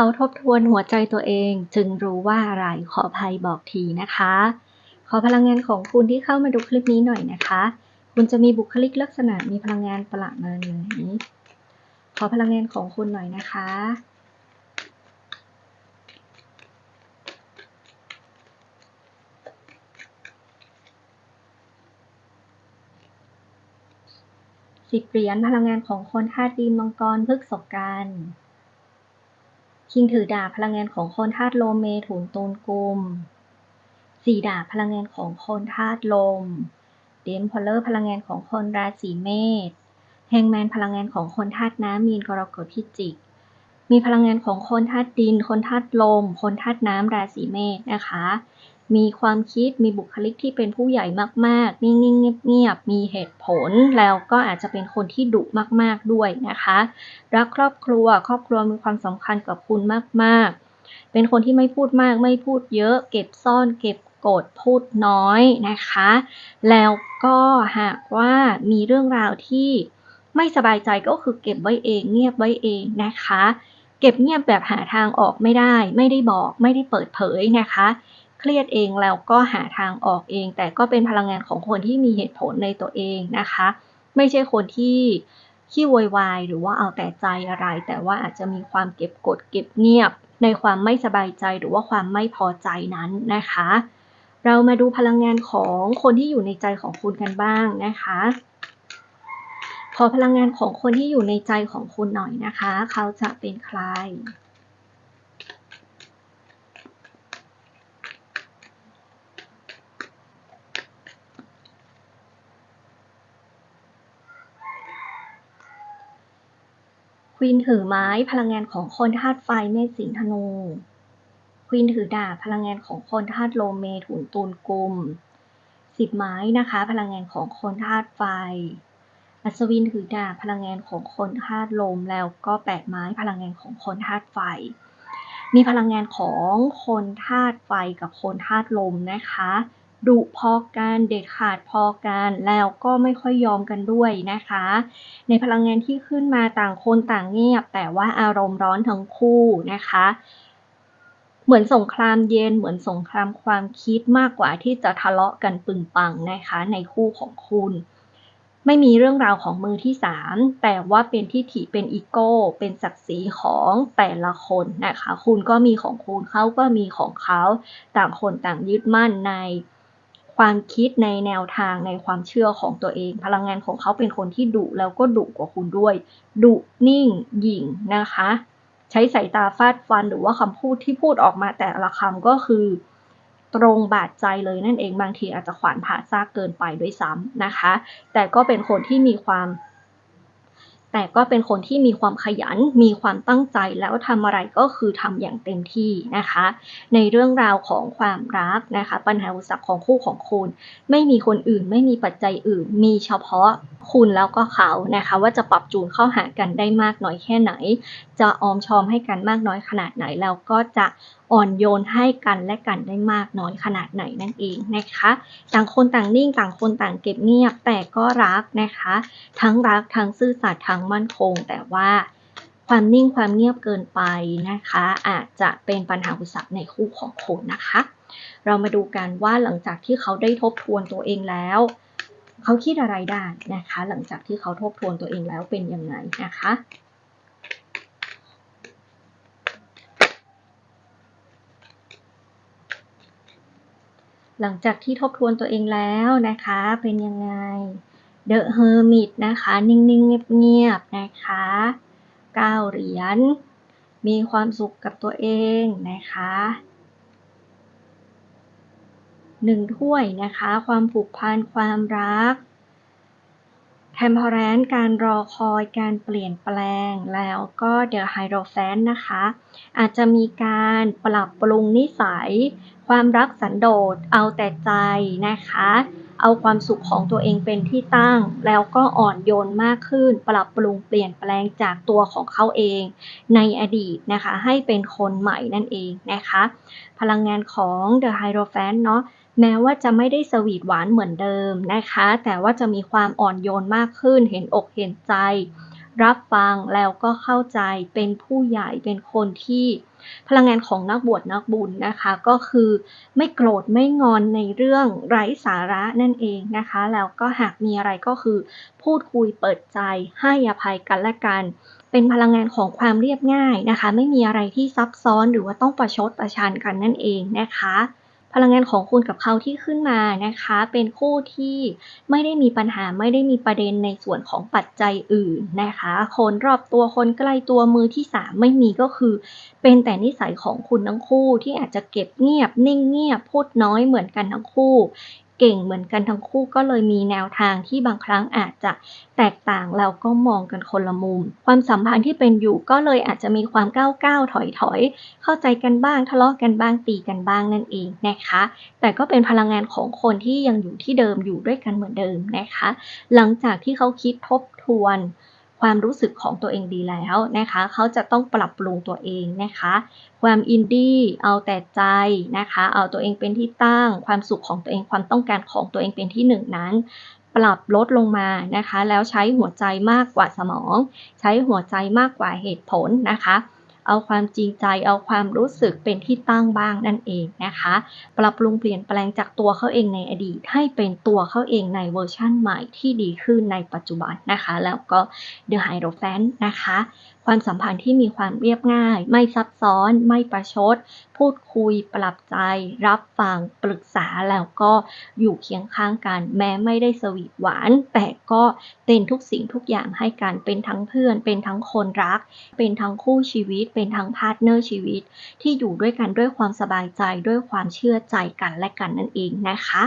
เขาทบทวนหัวใจตัวเอง จึงรู้ว่าอะไรขออภัยบอกทีนะคะ ขอพลังงานของคุณที่เข้ามาดูคลิปนี้หน่อยนะคะ คุณจะมีบุคลิกลักษณะมีพลังงานประหลาดมาไหนขอพลังงานของคุณหน่อยนะคะ สิบเหรียญพลังงานของคนธาตุดินมังกรพฤกษกัน คิงถือดาบพลังงานของคนธาตุลมเมถุนตูนกุมสี่ดาบพลังงานของคนธาตุลม เดมพอลเลอร์พลังงานของคนราศีเมษแฮงแมนพลังงานของคนธาตุน้ำมีนกรกฎพิจิก มีพลังงานของคนธาตุดิน คนธาตุลม คนธาตุน้ำราศีเมษนะคะ มีความคิดมีบุคลิกที่เป็นผู้ใหญ่มากๆ นิ่งๆเงียบๆมีเหตุผล แล้วก็อาจจะเป็นคนที่ดุมากๆด้วยนะคะ รักครอบครัวครอบครัวมีความสำคัญกับคุณมากๆ เป็นคนที่ไม่พูดมากไม่พูดเยอะ เก็บซ่อนเก็บกดพูดน้อยนะคะ แล้วก็หากว่ามีเรื่องราวที่ไม่สบายใจก็คือเก็บไว้เอง เงียบไว้เองนะคะ เก็บเงียบแบบหาทางออกไม่ได้ ไม่ได้บอก ไม่ได้เปิดเผยนะคะ เครียดเองแล้วก็หาทางออกเอง แต่ก็เป็นพลังงานของคนที่มีเหตุผลในตัวเองนะคะ ไม่ใช่คนที่ขี้โวยวายหรือว่าเอาแต่ใจอะไร แต่ว่าอาจจะมีความเก็บกดเก็บเงียบ ในความไม่สบายใจหรือว่าความไม่พอใจนั้นนะคะ เรามาดูพลังงานของคนที่อยู่ในใจของคุณกันบ้างนะคะ ขอพลังงานของคนที่อยู่ในใจของคุณหน่อยนะคะ เขาจะเป็นใคร ควีนถือไม้พลังงานของคนธาตุไฟเมษสิงธนู ควีนถือดาบพลังงานของคนธาตุโลมเมถุนตูนกุมสิบไม้นะคะ พลังงานของคนธาตุไฟ อัศวินถือดาบพลังงานของคนธาตุลมแล้วก็แปดไม้พลังงานของคนธาตุไฟ มีพลังงานของคนธาตุไฟกับคนธาตุลมนะคะ ดุพอกัน เด็ดขาดพอกัน แล้วก็ไม่ค่อยยอมกันด้วยนะคะ ในพลังงานที่ขึ้นมาต่างคนต่างเงียบ แต่ว่าอารมณ์ร้อนทั้งคู่นะคะ เหมือนสงครามเย็นเหมือนสงครามความคิดมากกว่าที่จะทะเลาะกันปึงปังนะคะ ในคู่ของคุณไม่มีเรื่องราวของมือที่สามแต่ว่าเป็นทิฐิเป็นอีโก้ เป็นศักดิ์ศรีของแต่ละคนนะคะ คุณก็มีของคุณเขาก็มีของเขา ต่างคนต่างยึดมั่นใน ความคิดในแนวทางในความเชื่อของตัวเอง พลังงานของเขาเป็นคนที่ดุแล้วก็ดุกว่าคุณด้วยดุนิ่งหยิ่งนะคะ ใช้สายตาฟาดฟันหรือว่าคำพูดที่พูดออกมาแต่ละคำก็คือ ตรงบาดใจเลยนั่นเองบางทีอาจจะขวานผ่าซากเกินไปด้วยซ้ำนะคะ แต่ก็เป็นคนที่มีความ แต่ก็เป็นคนที่มีความขยัน มีความตั้งใจแล้วทำอะไรก็คือทำอย่างเต็มที่นะคะ ในเรื่องราวของความรักนะคะ ปัญหาอุปสรรคของคู่ของคุณ ไม่มีคนอื่นไม่มีปัจจัยอื่น มีเฉพาะคุณแล้วก็เขานะคะ ว่าจะปรับจูนเข้าหากันได้มากน้อยแค่ไหน จะออมชอมให้กันมากน้อยขนาดไหนแล้วก็จะอ่อนโยนให้กันและกันได้มากน้อยขนาดไหนนั่นเองนะคะ ต่างคนต่างนิ่งต่างคนต่างเก็บเงียบ แต่ก็รักนะคะ ทั้งรักทั้งซื่อสัตย์ทั้งมั่นคง แต่ว่าความนิ่งความเงียบเกินไปนะคะ อาจจะเป็นปัญหาอุปสรรคในคู่ของคุณนะคะ เรามาดูกันว่าหลังจากที่เขาได้ทบทวนตัวเองแล้วเขาคิดอะไรได้นะคะ หลังจากที่เขาทบทวนตัวเองแล้วเป็นยังไงนะคะ หลังจากที่ทบทวนตัวเองแล้วนะคะ เป็นยังไง The Hermit นะคะ นิ่งๆ เงียบๆ นะคะ9เหรียญ มีความสุขกับตัวเองนะคะหนึ่งถ้วยนะคะ ความผูกพัน ความรัก temperance การรอคอยการเปลี่ยนแปลง แล้วก็ the hierophant นะคะ อาจจะมีการปรับปรุงนิสัย ความรักสันโดษ เอาแต่ใจนะคะ เอาความสุขของตัวเองเป็นที่ตั้ง แล้วก็อ่อนโยนมากขึ้น ปรับปรุงเปลี่ยนแปลงจากตัวของเขาเอง ในอดีตนะคะ ให้เป็นคนใหม่นั่นเองนะคะ พลังงานของ the hierophant เนาะ แม้ว่าจะไม่ได้สวีทหวานเหมือนเดิมนะคะ แต่ว่าจะมีความอ่อนโยนมากขึ้น เห็นอกเห็นใจ รับฟังแล้วก็เข้าใจเป็นผู้ใหญ่เป็นคนที่ พลังงานของนักบวชนักบุญนะคะ ก็คือไม่โกรธไม่งอนในเรื่องไร้สาระนั่นเองนะคะ แล้วก็หากมีอะไรก็คือ พูดคุยเปิดใจให้อภัยกันและกันเป็นพลังงานของความเรียบง่ายนะคะ ไม่มีอะไรที่ซับซ้อนหรือว่าต้องประชดประชันกันนั่นเองนะคะ พลังงานของคุณกับเขาที่ขึ้นมานะคะ เป็นคู่ที่ไม่ได้มีปัญหาไม่ได้มีประเด็นในส่วนของปัจจัยอื่นนะคะ คนรอบตัวคนใกล้ตัวมือที่สามไม่มีก็คือ เป็นแต่นิสัยของคุณทั้งคู่ที่อาจจะเก็บเงียบนิ่งเงียบพูดน้อยเหมือนกันทั้งคู่ เก่งเหมือนกันทั้งคู่ก็เลยมีแนวทางที่บางครั้งอาจจะแตกต่างแล้วก็มองกันคนละมุม ความสัมพันธ์ที่เป็นอยู่ก็เลยอาจจะมีความก้าวก้าวถอยถอยๆเข้าใจกันบ้างทะเลาะกันบ้างตีกันบ้างนั่นเองนะคะ แต่ก็เป็นพลังงานของคนที่ยังอยู่ที่เดิมอยู่ด้วยกันเหมือนเดิมนะคะ หลังจากที่เขาคิดทบทวน ความรู้สึกของตัวเองดีแล้วนะคะ เขาจะต้องปรับปรุงตัวเองนะคะ ความอินดี้เอาแต่ใจนะคะ เอาตัวเองเป็นที่ตั้ง ความสุขของตัวเองความต้องการของตัวเองเป็นที่หนึ่งนั้น ปรับลดลงมานะคะ แล้วใช้หัวใจมากกว่าสมอง ใช้หัวใจมากกว่าเหตุผลนะคะ เอาความจริงใจ เอาความรู้สึกเป็นที่ตั้งบ้างนั่นเองนะคะ ปรับปรุงเปลี่ยนแปลงจากตัวเขาเองในอดีต ให้เป็นตัวเขาเองในเวอร์ชั่นใหม่ที่ดีขึ้นในปัจจุบันนะคะ แล้วก็ The Hierophant นะคะ ความสัมพันธ์ที่มีความเรียบง่าย ไม่ซับซ้อน ไม่ประชด พูดคุยปรับใจ รับฟังปรึกษาแล้วก็อยู่เคียงข้างกัน แม้ไม่ได้สวีทหวาน แต่ก็เป็นทุกสิ่งทุกอย่างให้กันเป็นทั้งเพื่อน เป็นทั้งคนรัก เป็นทั้งคู่ชีวิต เป็นทั้งพาร์ทเนอร์ชีวิต ที่อยู่ด้วยกันด้วยความสบายใจด้วยความเชื่อใจกันและกันนั่นเองนะคะ